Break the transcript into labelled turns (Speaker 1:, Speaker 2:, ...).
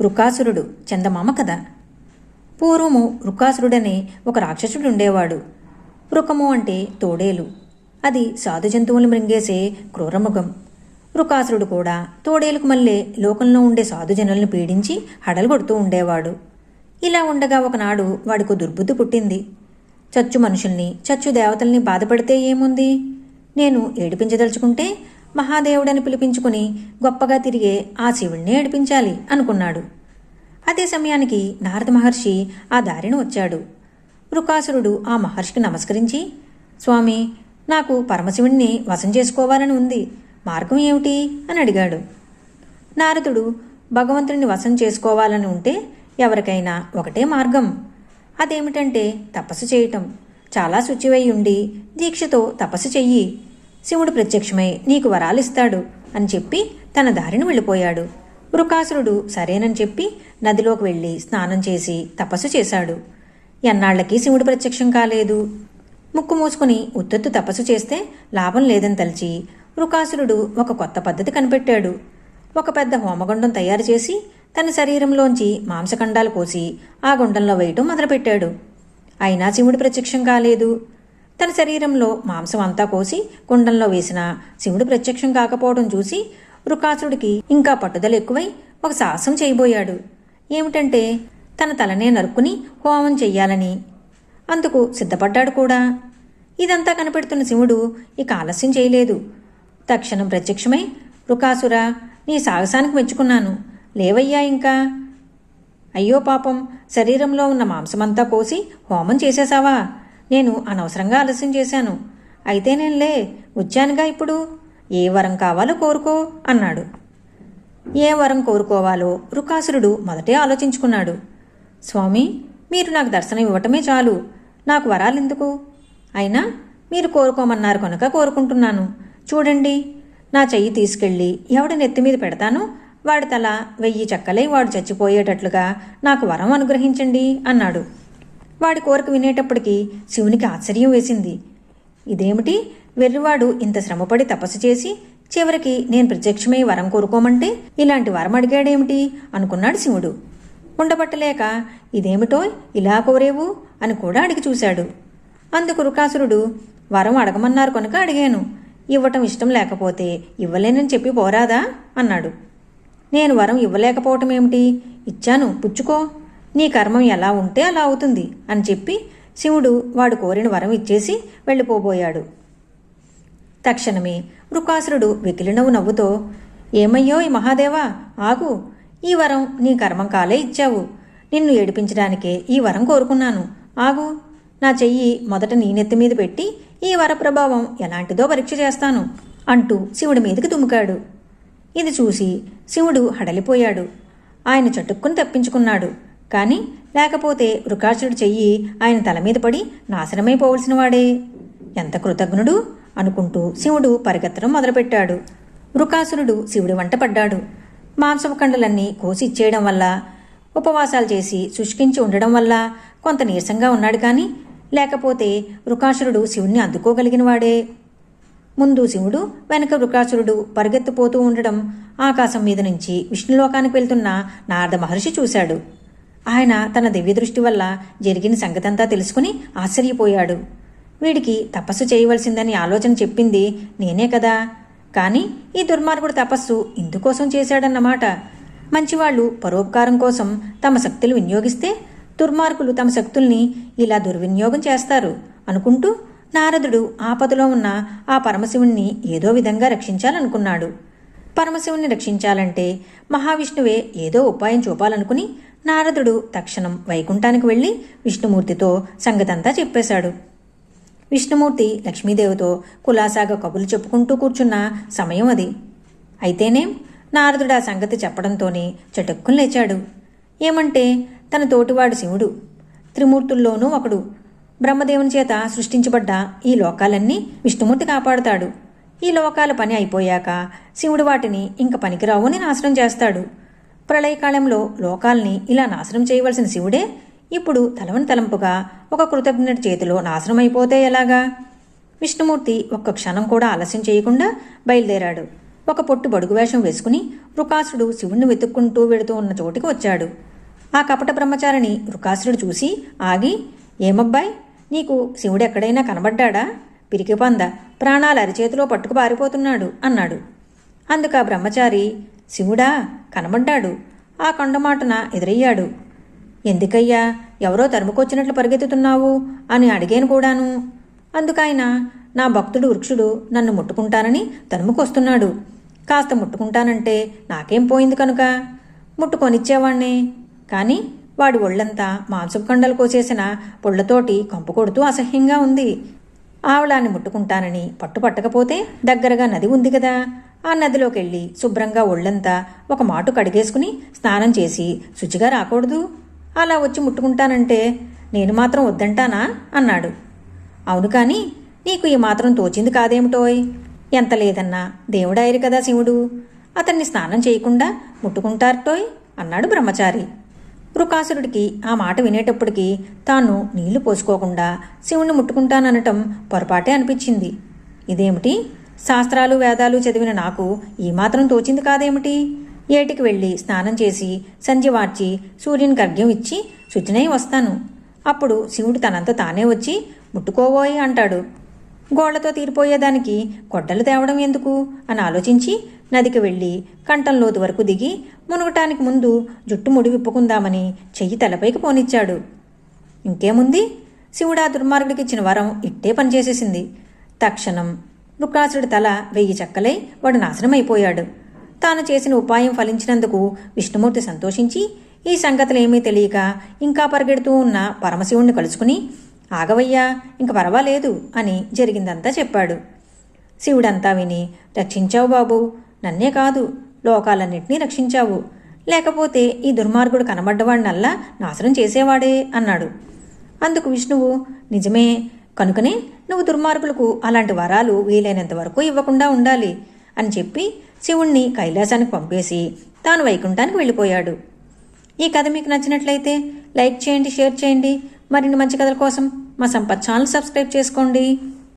Speaker 1: వృకాసురుడు చందమామ కథ పూర్వము వృకాసురుడనే ఒక రాక్షసుడు ఉండేవాడు వృకము అంటే తోడేలు. అది సాధు జంతువులు మృంగేసే క్రూరముఖం వృకాసురుడు కూడా తోడేలుకు మళ్ళీ లోకంలో ఉండే సాధు జనులను పీడించి హడలు కొడుతూ ఉండేవాడు. ఇలా ఉండగా ఒకనాడు వాడికి దుర్బుద్ధి పుట్టింది. చచ్చు మనుషుల్ని చచ్చు దేవతల్ని బాధపడితే ఏముంది? నేను ఏడిపించదలుచుకుంటే మహాదేవుడని పిలిపించుకుని గొప్పగా తిరిగే ఆ శివుణ్ణి ఏడిపించాలి అనుకున్నాడు. అదే సమయానికి నారద మహర్షి ఆ దారిన వచ్చాడు. వృకాసురుడు ఆ మహర్షికి నమస్కరించి స్వామి నాకు పరమశివుణ్ణి వశం చేసుకోవాలని ఉంది. మార్గం ఏమిటి? అని అడిగాడు. నారదుడు భగవంతుడిని వశం చేసుకోవాలని ఉంటే ఎవరికైనా ఒకటే మార్గం. అదేమిటంటే తపస్సు చేయటం. చాలా శుచివై ఉండి దీక్షతో తపస్సు చెయ్యి. శివుడు ప్రత్యక్షమై నీకు వరాలిస్తాడు అని చెప్పి తన దారిని వెళ్ళిపోయాడు. వృకాసురుడు సరేనని చెప్పి నదిలోకి వెళ్ళి స్నానం చేసి తపస్సు చేశాడు. ఎన్నాళ్ళకి శివుడు ప్రత్యక్షం కాలేదు? ముక్కు మూసుకుని ఉత్తత్తు తపస్సు చేస్తే లాభం లేదని తలిచి వృకాసురుడు ఒక కొత్త పద్ధతి కనిపెట్టాడు. ఒక పెద్ద హోమగుండం తయారు చేసి తన శరీరంలోంచి మాంసఖండాలు కోసి ఆ గుండంలో వేయటం మొదలుపెట్టాడు. అయినా శివుడు ప్రత్యక్షం కాలేదు. తన శరీరంలో మాంసం అంతా కోసి కుండంలో వేసిన శివుడు ప్రత్యక్షం కాకపోవడం చూసి వృకాసుడికి ఇంకా పట్టుదల ఎక్కువై ఒక సాహసం చేయబోయాడు. ఏమిటంటే తన తలనే నరుక్కుని హోమం చెయ్యాలని. అందుకు సిద్ధపడ్డాడు కూడా. ఇదంతా కనిపెడుతున్న శివుడు ఇక ఆలస్యం చేయలేదు. తక్షణం ప్రత్యక్షమై వృకాసురా నీ సాహసానికి మెచ్చుకున్నాను. లేవయ్యా ఇంకా? అయ్యో పాపం శరీరంలో ఉన్న మాంసమంతా కోసి హోమం చేసేశావా? నేను అనవసరంగా ఆలస్యం చేశాను. అయితే నేనులే వచ్చానుగా ఇప్పుడు. ఏ వరం కావాలో కోరుకో అన్నాడు. ఏ వరం కోరుకోవాలో రుకాసురుడు మొదటే ఆలోచించుకున్నాడు. స్వామి మీరు నాకు దర్శనం ఇవ్వటమే చాలు. నాకు వరాలు ఎందుకు అయినా మీరు కోరుకోమన్నారు కనుక కోరుకుంటున్నాను. చూడండి నా చెయ్యి తీసుకెళ్ళి ఎవడి నెత్తి మీద పెడతానో వాడి తల వెయ్యి చెక్కలై వాడు చచ్చిపోయేటట్లుగా నాకు వరం అనుగ్రహించండి అన్నాడు. వాడి కోరిక వినేటప్పటికీ శివునికి ఆశ్చర్యం వేసింది. ఇదేమిటి? వెర్రివాడు ఇంత శ్రమపడి తపస్సు చేసి చివరికి నేను ప్రత్యక్షమై వరం కోరుకోమంటే ఇలాంటి వరం అడిగాడేమిటి? అనుకున్నాడు శివుడు. ఉండబట్టలేక ఇదేమిటో? ఇలా కోరేవు? అని కూడా అడిగి చూశాడు. అందుకు రుకాసురుడు వరం అడగమన్నారు కనుక అడిగాను. ఇవ్వటం ఇష్టం లేకపోతే ఇవ్వలేనని చెప్పి పోరాదా? అన్నాడు. నేను వరం ఇవ్వలేకపోవటం ఏమిటి ఇచ్చాను. పుచ్చుకో. నీ కర్మం ఎలా ఉంటే అలా అవుతుంది అని చెప్పి శివుడు వాడు కోరిన వరం ఇచ్చేసి వెళ్ళిపోబోయాడు. తక్షణమే వృకాసురుడు వెకిలినవ్వు నవ్వుతో ఏమయ్యో ఈ మహాదేవా ఆగు. ఈ వరం నీ కర్మం కాలే ఇచ్చావు. నిన్ను ఏడిపించడానికే ఈ వరం కోరుకున్నాను. ఆగు. నా చెయ్యి మొదట నీ నెత్తి మీద పెట్టి ఈ వర ప్రభావం ఎలాంటిదో పరీక్ష చేస్తాను అంటూ శివుడి మీదకి దుముకాడు ఇది చూసి శివుడు హడలిపోయాడు. ఆయన చటుక్కుని తప్పించుకున్నాడు. కానీ లేకపోతే వృకాసుడు చెయ్యి ఆయన తల మీద పడి నాశనమైపోవలసిన వాడే ఎంత కృతజ్ఞుడు అనుకుంటూ శివుడు పరిగెత్తడం మొదలుపెట్టాడు. వృకాసురుడు శివుడి వంట పడ్డాడు. మాంసపు కండలన్నీ కోసి ఇచ్చేయడం వల్ల ఉపవాసాలు చేసి శుష్కించి ఉండడం వల్ల కొంత నీరసంగా ఉన్నాడు కానీ లేకపోతే వృకాసురుడు శివుణ్ణి అందుకోగలిగిన వాడే ముందు శివుడు వెనక వృకాసురుడు పరిగెత్తిపోతూ ఉండడం ఆకాశం మీద నుంచి విష్ణులోకానికి వెళ్తున్న నారద మహర్షి చూశాడు. ఆయన తన దివ్య దృష్టి వల్ల జరిగిన సంగతంతా తెలుసుకుని ఆశ్చర్యపోయాడు. వీడికి తపస్సు చేయవలసిందని ఆలోచన చెప్పింది నేనే కదా. కానీ ఈ దుర్మార్గుడు తపస్సు ఇందుకోసం చేశాడన్నమాట. మంచివాళ్ళు పరోపకారం కోసం తమ శక్తులు వినియోగిస్తే దుర్మార్గులు తమ శక్తుల్ని ఇలా దుర్వినియోగం చేస్తారు అనుకుంటూ నారదుడు ఆపదలో ఉన్న ఆ పరమశివుణ్ణి ఏదో విధంగా రక్షించాలనుకున్నాడు. పరమశివుణ్ణి రక్షించాలంటే మహావిష్ణువే ఏదో ఉపాయం చూపాలనుకుని నారదుడు తక్షణం వైకుంఠానికి వెళ్ళి విష్ణుమూర్తితో సంగతంతా చెప్పేశాడు. విష్ణుమూర్తి లక్ష్మీదేవితో కులాసాగా కబులు చెప్పుకుంటూ కూర్చున్న సమయం అది. అయితేనేం నారదుడు ఆ సంగతి చెప్పడంతోనే చటుక్కుని లేచాడు. ఏమంటే తన తోటివాడు శివుడు. త్రిమూర్తుల్లోనూ ఒకడు. బ్రహ్మదేవుని చేత సృష్టించబడ్డ ఈ లోకాలన్నీ విష్ణుమూర్తి కాపాడుతాడు. ఈ లోకాల పని అయిపోయాక శివుడు వాటిని ఇంక పనికిరావు అని నాశనం చేస్తాడు. ప్రళయకాలంలో లోకాల్ని ఇలా నాశనం చేయవలసిన శివుడే ఇప్పుడు తలవని తలంపుగా ఒక కృతజ్ఞుడి చేతిలో నాశనమైపోతే ఎలాగా? విష్ణుమూర్తి ఒక్క క్షణం కూడా ఆలస్యం చేయకుండా బయలుదేరాడు. ఒక పొట్టు బడుగు వేషం వేసుకుని రుకాసుడు శివుణ్ణి వెతుక్కుంటూ వెడుతూ ఉన్న చోటికి వచ్చాడు. ఆ కపట బ్రహ్మచారిని రుకాసుడు చూసి ఆగి ఏమబ్బాయ్ నీకు శివుడు ఎక్కడైనా కనబడ్డాడా? పిరికి పంద ప్రాణాలు అరిచేతిలో పట్టుకు పారిపోతున్నాడు అన్నాడు. అందుకు ఆ బ్రహ్మచారి శివుడా కనబడ్డాడు. ఆ కొండమాటన ఎదురయ్యాడు. ఎందుకయ్యా ఎవరో తరుముకొచ్చినట్లు పరిగెత్తుతున్నావు? అని అడిగాను కూడాను. అందుకైన నా భక్తుడు వృక్షుడు నన్ను ముట్టుకుంటానని తరుముకొస్తున్నాడు. కాస్త ముట్టుకుంటానంటే నాకేం పోయింది కనుక? ముట్టుకొనిచ్చేవాణ్ణే. కానీ వాడి ఒళ్ళంతా మాంసపు కండలు కోసేసిన పొళ్ళతోటి కంపు కొడుతూ అసహ్యంగా ఉంది. ఆవలాన్ని ముట్టుకుంటానని పట్టు పట్టకపోతే దగ్గరగా నది ఉంది కదా. ఆ నదిలోకి వెళ్ళి శుభ్రంగా ఒళ్ళంతా ఒక మాటు కడిగేసుకుని స్నానం చేసి శుచిగా రాకూడదు. అలా వచ్చి ముట్టుకుంటానంటే నేను మాత్రం వద్దంటానా? అన్నాడు. అవును కానీ నీకు ఈ మాత్రం తోచింది కాదేమిటోయ్? ఎంత లేదన్నా దేవుడాయరు కదా శివుడు. అతన్ని స్నానం చేయకుండా ముట్టుకుంటారటోయ్? అన్నాడు బ్రహ్మచారి. రుకాసురుడికి ఆ మాట వినేటప్పటికీ తాను నీళ్ళు పోసుకోకుండా శివుణ్ణి ముట్టుకుంటాననటం పొరపాటే అనిపించింది. ఇదేమిటి? శాస్త్రాలు వేదాలు చదివిన నాకు ఈ మాత్రం తోచింది కాదేమిటి? ఏటికి వెళ్ళి స్నానం చేసి సంధ్య వార్చి సూర్యుని గర్గ్యం ఇచ్చి శుచినై వస్తాను. అప్పుడు శివుడు తనంత తానే వచ్చి ముట్టుకోవోయ్ అంటాడు. గోళ్ళతో తీరిపోయేదానికి గొడ్డలు తేవడం ఎందుకు? అని ఆలోచించి నదికి వెళ్ళి కంఠం లోతు వరకు దిగి మునగటానికి ముందు జుట్టు ముడి విప్పుకుందామని చెయ్యి తలపైకి పోనిచ్చాడు. ఇంకేముంది? శివుడు ఆ దుర్మార్గుడికి ఇచ్చిన వరం ఇట్టే పనిచేసేసింది. తక్షణం వృకాసుడి తల వెయ్యి చెక్కలై వాడు నాశనమైపోయాడు. తాను చేసిన ఉపాయం ఫలించినందుకు విష్ణుమూర్తి సంతోషించి ఈ సంగతులేమీ తెలియక ఇంకా పరిగెడుతూ ఉన్న పరమశివుణ్ణి కలుసుకుని ఆగవయ్యా ఇంక పర్వాలేదు అని జరిగిందంతా చెప్పాడు. శివుడంతా విని రక్షించావు బాబు నన్నే కాదు లోకాలన్నింటినీ రక్షించావు. లేకపోతే ఈ దుర్మార్గుడు కనబడ్డవాడినల్లా నాశనం చేసేవాడే అన్నాడు. అందుకు విష్ణువు నిజమే కనుకనే నువ్వు దుర్మార్గులకు అలాంటి వరాలు వీలైనంత వరకు ఇవ్వకుండా ఉండాలి అని చెప్పి శివుణ్ణి కైలాసానికి పంపేసి తాను వైకుంఠానికి వెళ్ళిపోయాడు. ఈ కథ మీకు నచ్చినట్లయితే లైక్ చేయండి షేర్ చేయండి. మరిన్ని మంచి కథల కోసం మా సంపత్ ఛానల్ సబ్స్క్రైబ్ చేసుకోండి.